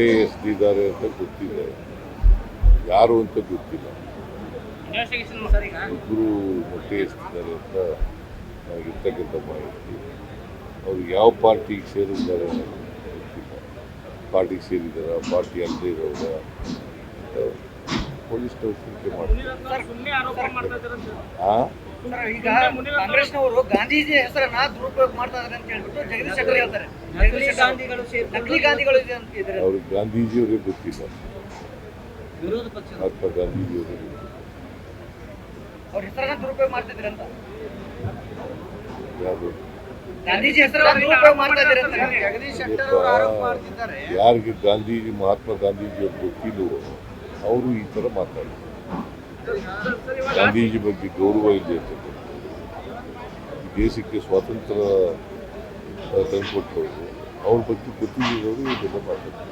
ಮೊಟ್ಟೆ ಎಷ್ಟಿದ್ದಾರೆ ಅಂತ ಗೊತ್ತಿದೆ ಯಾರು ಅಂತ ಗೊತ್ತಿಲ್ಲ. ಇಬ್ಬರು ಮೊಟ್ಟೆ ಎಸ್ತಿದ್ದಾರೆ ಅಂತ ನನಗಿರ್ತಕ್ಕಂಥ ಮಾಹಿತಿ. ಅವ್ರು ಯಾವ ಪಾರ್ಟಿಗೆ ಸೇರಿದ್ದಾರೆ ಗೊತ್ತಿಲ್ಲ. ಪಾರ್ಟಿಗೆ ಸೇರಿದಾರ? ಪಾರ್ಟಿ ಅಲ್ಲದೆ ಇರೋರ ಪೊಲೀಸ್ನವ್ರು ತನಿಖೆ ಮಾಡ್ತಾರೆ. ಈಗ ಕಾಂಗ್ರೆಸ್ನವರು ಗಾಂಧೀಜಿ ಹೆಸರನ್ನ ದುರುಪಯೋಗ ಮಾಡ್ತಾ ಇದಾರೆ ಅಂತ ಹೇಳ್ಬಿಟ್ಟು ಜಗದೀಶ್ ಶೆಟ್ಟರ್ ಹೇಳ್ತಾರೆ. ನಕಲಿ ಜಗದೀಶ್ ಗಾಂಧಿಗಳು ನಕಲಿ ಗಾಂಧಿಗಳು ಇದೆ ಅಂತ ಇದ್ದಾರೆ ಅವ್ರಿಗೆ ಗಾಂಧೀಜಿಯವರಿಗೆ ಗೊತ್ತಿಲ್ಲ. ವಿರೋಧ ಪಕ್ಷ. ಮಹಾತ್ಮ ಗಾಂಧೀಜಿಯವರೇ ಗೊತ್ತಿಲ್ಲ. ಅವ್ರ ಹೆಸರನ್ನ ದುರುಪಯೋಗ ಮಾಡ್ತಾ ಅಂತ. ಯಾರು? ಗಾಂಧೀಜಿ ಹೆಸರನ್ನ ದುರುಪಯೋಗ ಮಾಡ್ತಾ ಇದ್ದಾರೆ ಅಂತ. ಜಗದೀಶ್ ಶೆಟ್ಟರ್ ಅವರು ಆರೋಪ ಮಾಡ್ತಿದ್ದಾರೆ. ಯಾರಿಗೆ ಗಾಂಧೀಜಿ ಮಹಾತ್ಮ ಗಾಂಧೀಜಿ ಅವ್ರು ಗೊತ್ತಿಲ್ಲವೋ ಅವರು ಈ ಥರ ಮಾತಾಡ್ತಾರೆ. ಗಾಂಧೀಜಿ ಬಗ್ಗೆ ಗೌರವ ಇದೆ ಅಂತಕ್ಕಂಥದ್ದು ದೇಶಕ್ಕೆ ಸ್ವಾತಂತ್ರ್ಯ ತಂದುಕೊಟ್ಟವರು ಅವ್ರ ಬಗ್ಗೆ ಗೊತ್ತಿಲ್ಲದವರು ಇದೆಲ್ಲ ಮಾತಾಡ್ತಾರೆ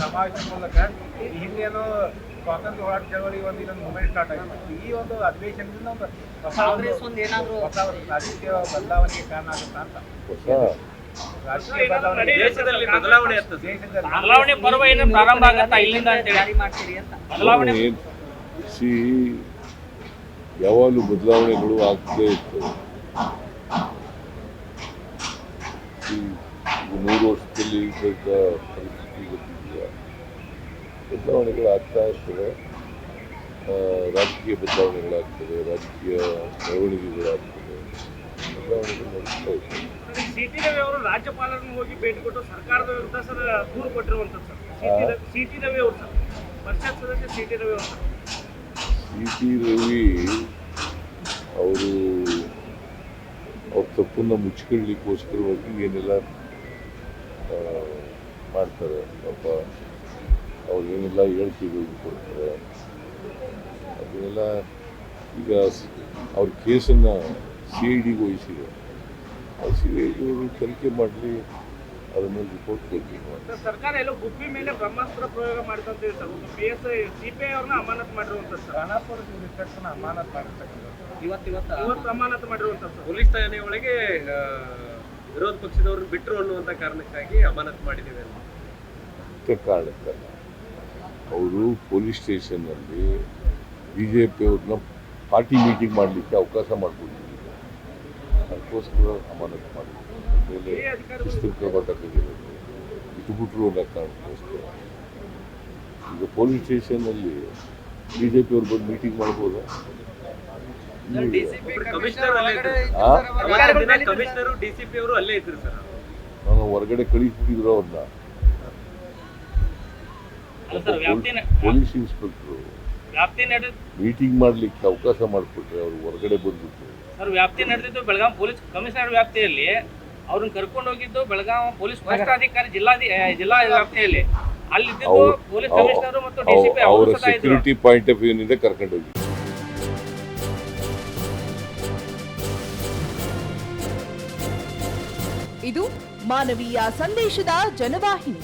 ಸಮಾವೇಶ ಮೂಲಕ ಹಿಂದೇನೋ ಸ್ವಾತಂತ್ರ್ಯ ಹೋರಾಟ ಚಳವಳಿ ಒಂದು ಇನ್ನೊಂದು ಮೂಮೆಂಟ್ ಸ್ಟಾರ್ಟ್ ಆಗಿತ್ತು ಈ ಒಂದು ಅಧಿವೇಶನದಿಂದ ಒಂದು ಹೊಸ ಒಂದು ಏನಾದ್ರು ಹೊಸ ರಾಜಕೀಯ ಬದಲಾವಣೆಗೆ ಕಾರಣ ಆಗುತ್ತಾ ಅಂತ. ಬದಲಾವಣೆ ಪರ್ವ ಏನು ಪ್ರಾರಂಭ ಆಗತ್ತಾ ಇಲ್ಲಿಂದ ಬದಲಾವಣೆ ಸಿ ಯಾವಾಗಲೂ ಬದಲಾವಣೆಗಳು ಆಗ್ತೇ ಇರ್ತವೆ. ನೂರು ವರ್ಷದಲ್ಲಿ ಪರಿಸ್ಥಿತಿ ಗೊತ್ತಿದೆಯಾ ಬದಲಾವಣೆಗಳು ಆಗ್ತಾ ಇರ್ತವೆ. ಆ, ರಾಜಕೀಯ ಬದಲಾವಣೆಗಳಾಗ್ತವೆ ರಾಜಕೀಯ ಬೆಳವಣಿಗೆಗಳಾಗ್ತವೆ. ಸಿಟಿ ರವಿ ಅವರು ರಾಜ್ಯಪಾಲರನ್ನು ಹೋಗಿ ಭೇಟಿ ಕೊಟ್ಟು ಸರ್ಕಾರದ ವಿರುದ್ಧ ಸರ್ ದೂರು ಕೊಟ್ಟಿರುವಂಥದ್ದು ಸರ್. ಸಿಟಿ ರವಿ ಅವರು ಸರ್. ಪರಿಷತ್ ಸದಸ್ಯ ಸಿಟಿ ರವಿ ಅವರು ಸಿ ಟಿ ರವಿ ಅವರು ಅವ್ರ ತಪ್ಪನ್ನ ಮುಚ್ಕೊಳ್ಳಿಕ್ಕೋಸ್ಕರವಾಗಿ ಏನೆಲ್ಲ ಮಾಡ್ತಾರೆ ಪಾಪ ಅವ್ರು ಏನೆಲ್ಲ ಹೇಳಿಕೆಗಳು ಕೊಡ್ತಾರೆ. ಅದನ್ನೆಲ್ಲ ಈಗ ಅವ್ರ ಕೇಸನ್ನು ಸಿ ಐ ಡಿಗೆ ವಹಿಸಿದೆ ಆ ಸಿ ಐ ಡಿ ಅವರು ತನಿಖೆ ಮಾಡಲಿ ಅದ್ರ ಮೇಲೆ ರಿಪೋರ್ಟ್ ಸರ್, ಸರ್ಕಾರ ಎಲ್ಲ ಗುಬ್ಬಿ ಮೇಲೆ ಬ್ರಹ್ಮಾಸ್ತ್ರ ಪ್ರಯೋಗ ಮಾಡ್ತಂತ ಹೇಳಿ ಸರ್ ಒಂದು P S I C P I ಅವ್ರನ್ನ ಅಮಾನತ್ ಮಾಡಿರುವಂಥದ್ದು ಸರ್. ಅನಾಪುರ ಇನ್ಸ್ಪೆಕ್ಟರ್ನ ಅಮಾನತ್ ಮಾಡಿರ್ತಕ್ಕಂಥದ್ದು. ಇವತ್ತು ಇವತ್ತು ಇವತ್ತು ಅಮಾನತ್ ಮಾಡಿರುವಂಥದ್ದು ಸರ್. ಪೊಲೀಸ್ ಠಾಣೆ ಒಳಗೆ ವಿರೋಧ ಪಕ್ಷದವರು ಬಿಟ್ಟರು ಅನ್ನುವಂಥ ಕಾರಣಕ್ಕಾಗಿ ಅಮಾನತ್ ಮಾಡಿದ್ದೇವೆ ಅಂತ ಮುಖ್ಯ ಕಾರಣಕ್ಕಲ್ಲ ಅವರು ಪೊಲೀಸ್ ಸ್ಟೇಷನ್ನಲ್ಲಿ ಬಿ ಜೆ ಪಿಯವ್ರನ್ನ ಪಾರ್ಟಿ ಮೀಟಿಂಗ್ ಮಾಡಲಿಕ್ಕೆ ಅವಕಾಶ ಮಾಡಿಕೊಟ್ಟಿದ್ದಾರೆ ಅದಕ್ಕೋಸ್ಕರ ಅಮಾನತು ಮಾಡಿದ್ರು ಆಮೇಲೆ ಶಿಸ್ತು ಕ್ರಮ ತಗೊಂಡಿರೋದು ಇಟ್ಬಿಟ್ರು ಅನ್ನೋ ಕಾರಣಕ್ಕೋಸ್ಕರ ಈಗ ಪೊಲೀಸ್ ಸ್ಟೇಷನ್ನಲ್ಲಿ ಬಿ ಜೆ ಪಿಯವ್ರು ಬಂದು ಮೀಟಿಂಗ್ ಮಾಡ್ಬೋದು ನಾನು ಹೊರಗಡೆ ಕಳಿಸ್ಬಿಟ್ಟಿದ್ರು ಅವ್ರನ್ನ ಪೊಲೀಸ್ ಇನ್ಸ್ಪೆಕ್ಟ್ರು ವ್ಯಾಪ್ತಿ ನಡೆದ ಮೀಟಿಂಗ್ ಮಾಡಲಿಕ್ಕೆ ಅವಕಾಶ ಮಾಡಿಕೊಟ್ರೆ ಅವರು ಹೊರಗಡೆ ಬಂದ್ಬಿಟ್ಟು ಸರ್ ವ್ಯಾಪ್ತಿ ನಡೆದಿದ್ದು ಬೆಳಗಾಂ ಪೊಲೀಸ್ ಕಮಿಷನರ್ ವ್ಯಾಪ್ತಿಯಲ್ಲಿ ಅವ್ರನ್ನ ಕರ್ಕೊಂಡು ಹೋಗಿದ್ದು ಬೆಳಗಾಂ ಪೊಲೀಸ್ ವರಿಷ್ಠಾಧಿಕಾರಿ ಜಿಲ್ಲಾ ಜಿಲ್ಲಾ ವ್ಯಾಪ್ತಿಯಲ್ಲಿ. ಅಲ್ಲಿದ್ದು ಪೊಲೀಸ್ ಕಮಿಷನರ್ ಮತ್ತು ಡಿಸಿಪಿ ಅವರ ಅವರು ಸೆಕ್ಯೂರಿಟಿ ಪಾಯಿಂಟ್ ಆಫ್ ವ್ಯೂನಿಂದ ಕರ್ಕೊಂಡು ಹೋಗಿ ಇದು ಮಾನವೀಯ ಸಂದೇಶದ ಜನವಾಹಿನಿ.